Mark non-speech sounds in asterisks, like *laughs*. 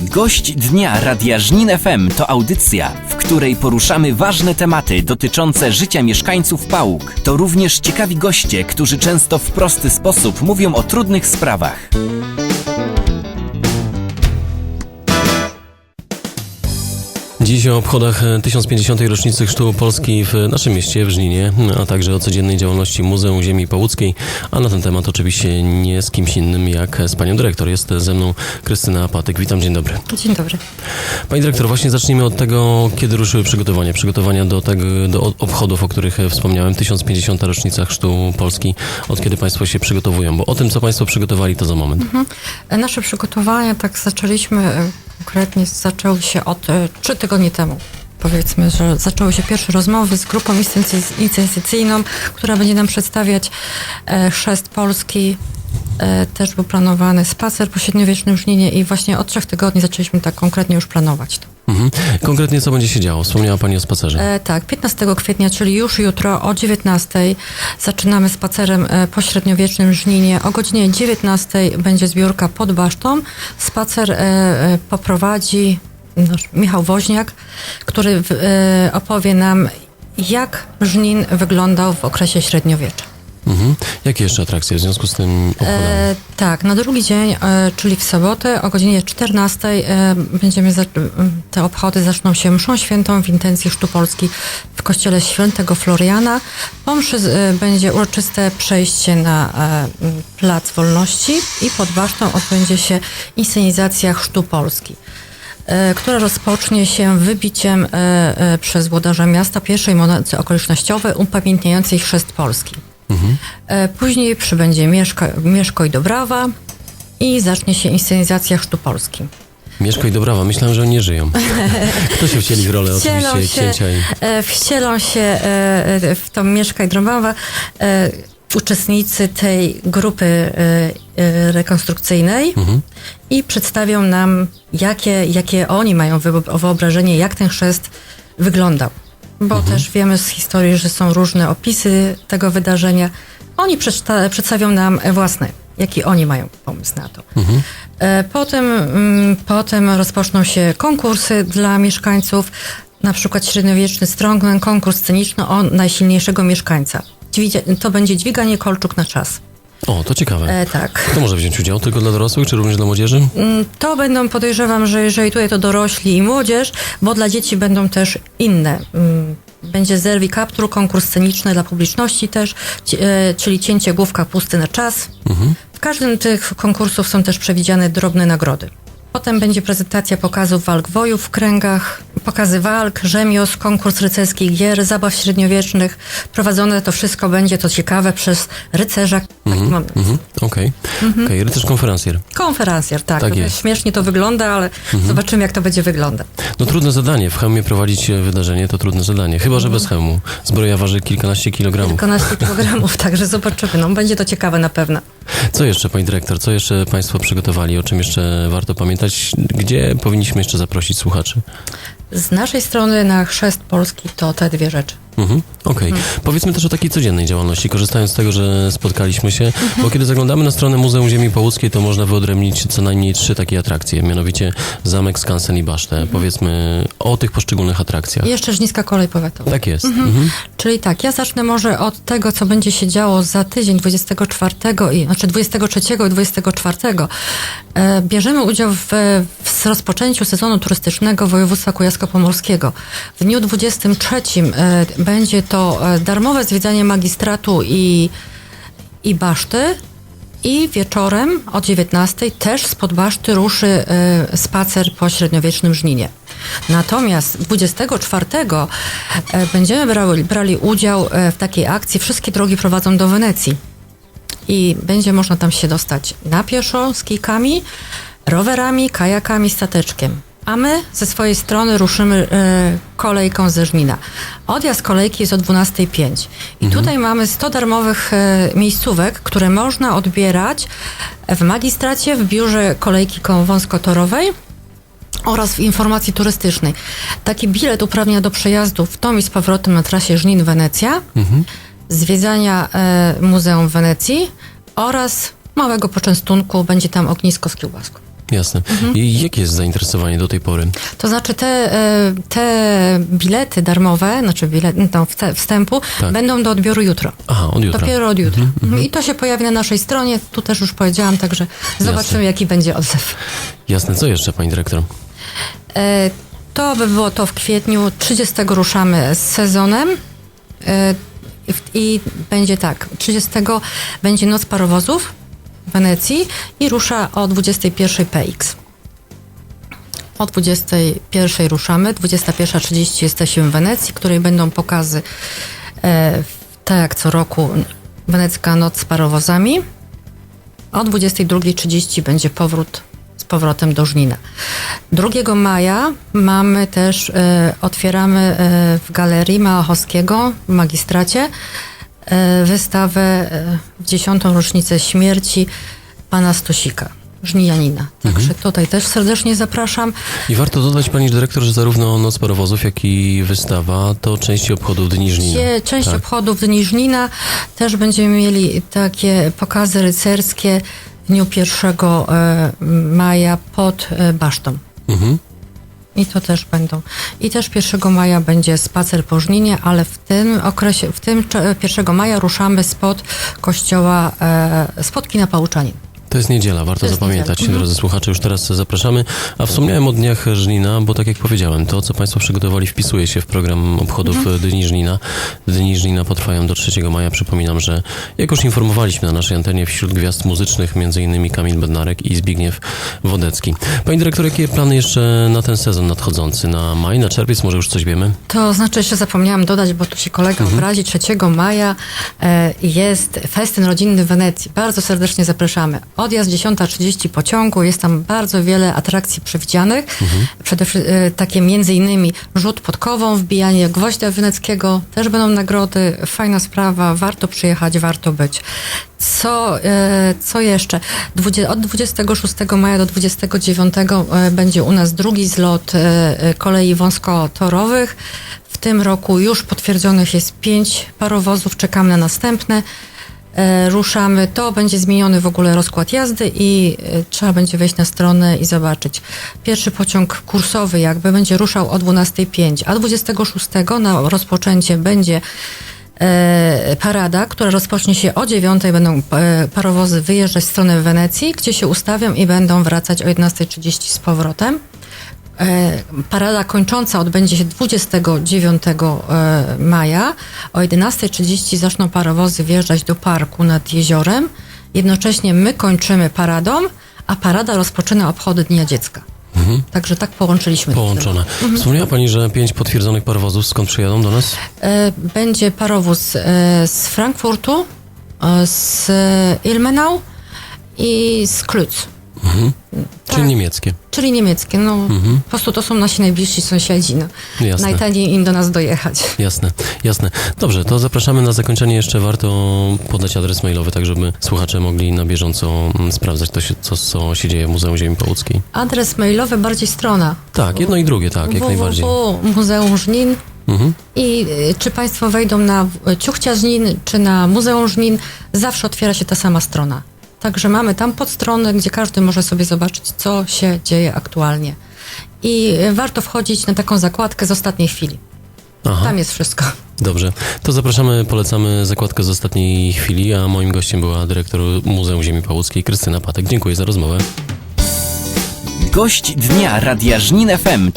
Gość dnia Radia Żnin FM to audycja, w której poruszamy ważne tematy dotyczące życia mieszkańców Pałuk. To również ciekawi goście, którzy często w prosty sposób mówią o trudnych sprawach. Dziś o obchodach e, 1050. rocznicy Chrztu Polski w naszym mieście, w Żninie, a także o codziennej działalności Muzeum Ziemi Pałuckiej, a na ten temat oczywiście nie z kimś innym jak z panią dyrektor. Jest ze mną Krystyna Apatyk. Witam, dzień dobry. Dzień dobry. Pani dyrektor, właśnie zacznijmy od tego, kiedy ruszyły przygotowania. Przygotowania do, tego, do obchodów, o których e, wspomniałem, 1050. rocznica Chrztu Polski. Od kiedy państwo się przygotowują? Bo o tym, co państwo przygotowali, to za moment. Nasze przygotowania tak zaczęliśmy, e, konkretnie zaczęły się od e, trzy tygodnie temu. Powiedzmy, że zaczęły się pierwsze rozmowy z grupą inwestycyjną, która będzie nam przedstawiać e, chrzest Polski. E, Też był planowany spacer po średniowiecznym żninie i właśnie od trzech tygodni zaczęliśmy tak konkretnie już planować to. Mhm. Konkretnie co będzie się działo? Wspomniała pani o spacerze. E, tak, 15 kwietnia, czyli już jutro o 19 zaczynamy spacerem e, po średniowiecznym żninie. O godzinie 19 będzie zbiórka pod basztą. Spacer e, e, poprowadzi nasz Michał Woźniak, który w, e, opowie nam, jak żnin wyglądał w okresie średniowiecza. Mhm. Jakie jeszcze atrakcje w związku z tym? E, tak, na drugi dzień, e, czyli w sobotę o godzinie 14 e, będziemy za, te obchody zaczną się mszą świętą w intencji Chrztu Polski w kościele świętego Floriana. Po mszy z- e, będzie uroczyste przejście na e, Plac Wolności i pod basztą odbędzie się inscenizacja Chrztu Polski e, która rozpocznie się wybiciem przez włodarza miasta pierwszej mocy okolicznościowej upamiętniającej chrzest Polski. E, Później przybędzie Mieszka, Mieszko i Dobrawa i zacznie się inscenizacja Chrztu Polski. Mieszko i Dobrawa, myślałem, że oni nie żyją. *laughs* Kto się wcieli w rolę Wcielą oczywiście się, księcia i... e, wcielą się e, w tą Mieszka i Dobrawa uczestnicy tej grupy rekonstrukcyjnej i przedstawią nam, jakie, jakie oni mają wyo- wyobrażenie, jak ten chrzest wyglądał. Bo też wiemy z historii, że są różne opisy tego wydarzenia. Oni przedsta- przedstawią nam własne, jaki oni mają pomysł na to. E, Potem, mm, potem rozpoczną się konkursy dla mieszkańców, na przykład średniowieczny strongman, konkurs sceniczny o najsilniejszego mieszkańca. To będzie dźwiganie kolczuk na czas. O, to ciekawe. E, tak. Kto może wziąć udział? Tylko dla dorosłych, czy również dla młodzieży? Mm, To będą, podejrzewam, że jeżeli tutaj to dorośli i młodzież, bo dla dzieci będą też inne. Mm, Będzie zerwi kaptur, konkurs sceniczny dla publiczności też, e, czyli cięcie główka pusty na czas. W każdym tych konkursów są też przewidziane drobne nagrody. Potem będzie prezentacja pokazów walk wojów w kręgach, pokazy walk, rzemiosł, konkurs rycerskich gier, zabaw średniowiecznych. Prowadzone to wszystko będzie, to ciekawe, przez rycerza. Taki moment. Mhm. Okej. Okej, rycerz konferencjer. Konferencjer, tak. Tak jest. Śmiesznie to wygląda, ale zobaczymy, jak to będzie wyglądać. No trudne zadanie. W hełmie prowadzić e, wydarzenie to trudne zadanie. Chyba, że bez hełmu. Zbroja waży kilkanaście kilogramów. Kilkanaście *laughs* kilogramów, także zobaczymy. No, będzie to ciekawe na pewno. Co jeszcze, pani dyrektor? Co jeszcze państwo przygotowali? O czym jeszcze warto pamiętać? Gdzie powinniśmy jeszcze zaprosić słuchaczy? Z naszej strony na chrzest Polski to te dwie rzeczy. Mhm. Okej. Powiedzmy też o takiej codziennej działalności, korzystając z tego, że spotkaliśmy się, bo kiedy zaglądamy na stronę Muzeum Ziemi Pałuckiej, to można wyodrębnić co najmniej trzy takie atrakcje, mianowicie zamek, skansen i basztę. Powiedzmy o tych poszczególnych atrakcjach. I jeszcze Żniska Kolej Powiatowa. Tak jest. Mhm. Czyli tak, ja zacznę może od tego, co będzie się działo za tydzień 24 i znaczy 23 i 24. E, bierzemy udział w, rozpoczęciu sezonu turystycznego województwa kujawsko-pomorskiego. W dniu 23 e, będzie to e, darmowe zwiedzanie magistratu i, i baszty. I wieczorem o 19 też spod baszty ruszy e, spacer po średniowiecznym żninie. Natomiast 24 e, będziemy brali, brali udział w takiej akcji Wszystkie drogi prowadzą do Wenecji. I będzie można tam się dostać na pieszo z kijkami, rowerami, kajakami, stateczkiem. A my ze swojej strony ruszymy e, kolejką ze Żnina. Odjazd kolejki jest o 12.05. I tutaj mamy 100 darmowych e, miejscówek, które można odbierać w magistracie, w biurze kolejki wąskotorowej oraz w informacji turystycznej. Taki bilet uprawnia do przejazdu w tom i z powrotem na trasie Żnin-Wenecja, zwiedzania e, Muzeum w Wenecji oraz małego poczęstunku. Będzie tam ognisko z kiełbaską. Jasne. Mhm. I jakie jest zainteresowanie do tej pory? To znaczy te, e, te bilety darmowe, znaczy bilet, no, wstępu, Tak. będą do odbioru jutro. Aha, od jutra. Dopiero od jutra. Mhm. I to się pojawi na naszej stronie. Tu też już powiedziałam, także zobaczymy, jaki będzie odzew. Jasne. Co jeszcze, pani dyrektor? E, To by było to w kwietniu. 30 ruszamy z sezonem. E, i będzie tak. 30 będzie Noc Parowozów Wenecji i rusza o 21 PX. O 21 ruszamy, 21.30 jesteśmy w Wenecji, której będą pokazy, e, tak jak co roku, Wenecka Noc z parowozami. O 22.30 będzie powrót z powrotem do Żnina. 2 maja mamy też, e, otwieramy e, w Galerii Małachowskiego w Magistracie wystawę e, w dziesiątą rocznicę śmierci pana Stosika, Żnijanina. Także tutaj też serdecznie zapraszam. I warto dodać, pani dyrektor, że zarówno Noc Parowozów, jak i wystawa to części obchodów Dni Żnina. Część Tak. obchodów Dni Żnina. Też będziemy mieli takie pokazy rycerskie w dniu 1 e, maja pod e, Basztą. Mhm. I to też będą. I też 1 maja będzie spacer po Żninie, ale w tym okresie, w tym cze- 1 maja ruszamy spod kościoła, e, spod kina Pałuczanin. To jest niedziela, warto To jest zapamiętać, niedziela. Mhm. drodzy słuchacze, już teraz zapraszamy. A wspomniałem o Dniach Żnina, bo tak jak powiedziałem, to co Państwo przygotowali wpisuje się w program obchodów Mhm. Dni Żnina. Dni Żnina potrwają do 3 maja. Przypominam, że jak już informowaliśmy na naszej antenie wśród gwiazd muzycznych, m.in. Kamil Bednarek i Zbigniew Wodecki. Pani dyrektor, jakie plany jeszcze na ten sezon nadchodzący? Na maj, na czerwiec, może już coś wiemy? To znaczy, jeszcze zapomniałam dodać, bo tu się kolega obrazi, 3 maja e, jest festyn rodzinny w Wenecji. Bardzo serdecznie zapraszamy. Odjazd 10.30 pociągu, jest tam bardzo wiele atrakcji przewidzianych. Przede wszystkim e, takie między innymi rzut podkową, wbijanie gwoździa weneckiego, też będą nagrody. Fajna sprawa, warto przyjechać, warto być. Co, e, co jeszcze? Od 26 maja do 29 e, będzie u nas drugi zlot kolei wąskotorowych. W tym roku już potwierdzonych jest pięć parowozów, czekamy na następne. E, Ruszamy, to będzie zmieniony w ogóle rozkład jazdy i e, trzeba będzie wejść na stronę i zobaczyć. Pierwszy pociąg kursowy jakby będzie ruszał o 12.05, a 26 na rozpoczęcie będzie e, parada, która rozpocznie się o 9. Będą parowozy wyjeżdżać w stronę Wenecji, gdzie się ustawią i będą wracać o 11.30 z powrotem. E, Parada kończąca odbędzie się 29 e, maja. O 11.30 zaczną parowozy wjeżdżać do parku nad jeziorem. Jednocześnie my kończymy paradą, a parada rozpoczyna obchody Dnia Dziecka. Także tak połączyliśmy. Połączone. Wspomniała Pani, że pięć potwierdzonych parowozów skąd przyjadą do nas? E, Będzie parowóz z Frankfurtu, z Ilmenau i z Klütz. Czyli niemieckie. Czyli niemieckie. No, Po prostu to są nasi najbliżsi sąsiedzi. No. Jasne. Najtaniej im do nas dojechać. Jasne, jasne. Dobrze, to zapraszamy na zakończenie. Jeszcze warto podać adres mailowy, tak żeby słuchacze mogli na bieżąco mm, sprawdzać to, się, co, co się dzieje w Muzeum Ziemi Połudskiej. Adres mailowy, bardziej strona. Tak, jedno i drugie, tak, jak najbardziej. Muzeum Żnin. Mhm. I y, czy Państwo wejdą na Ciuchcia Żnin, czy na Muzeum Żnin, zawsze otwiera się ta sama strona. Także mamy tam podstronę, gdzie każdy może sobie zobaczyć, co się dzieje aktualnie. I warto wchodzić na taką zakładkę z ostatniej chwili. Aha, Tam jest wszystko. dobrze. To zapraszamy, polecamy zakładkę z ostatniej chwili, a moim gościem była dyrektor Muzeum Ziemi Połudskiej Krystyna Patek. Dziękuję za rozmowę. Gość dnia Radia Żnin FM.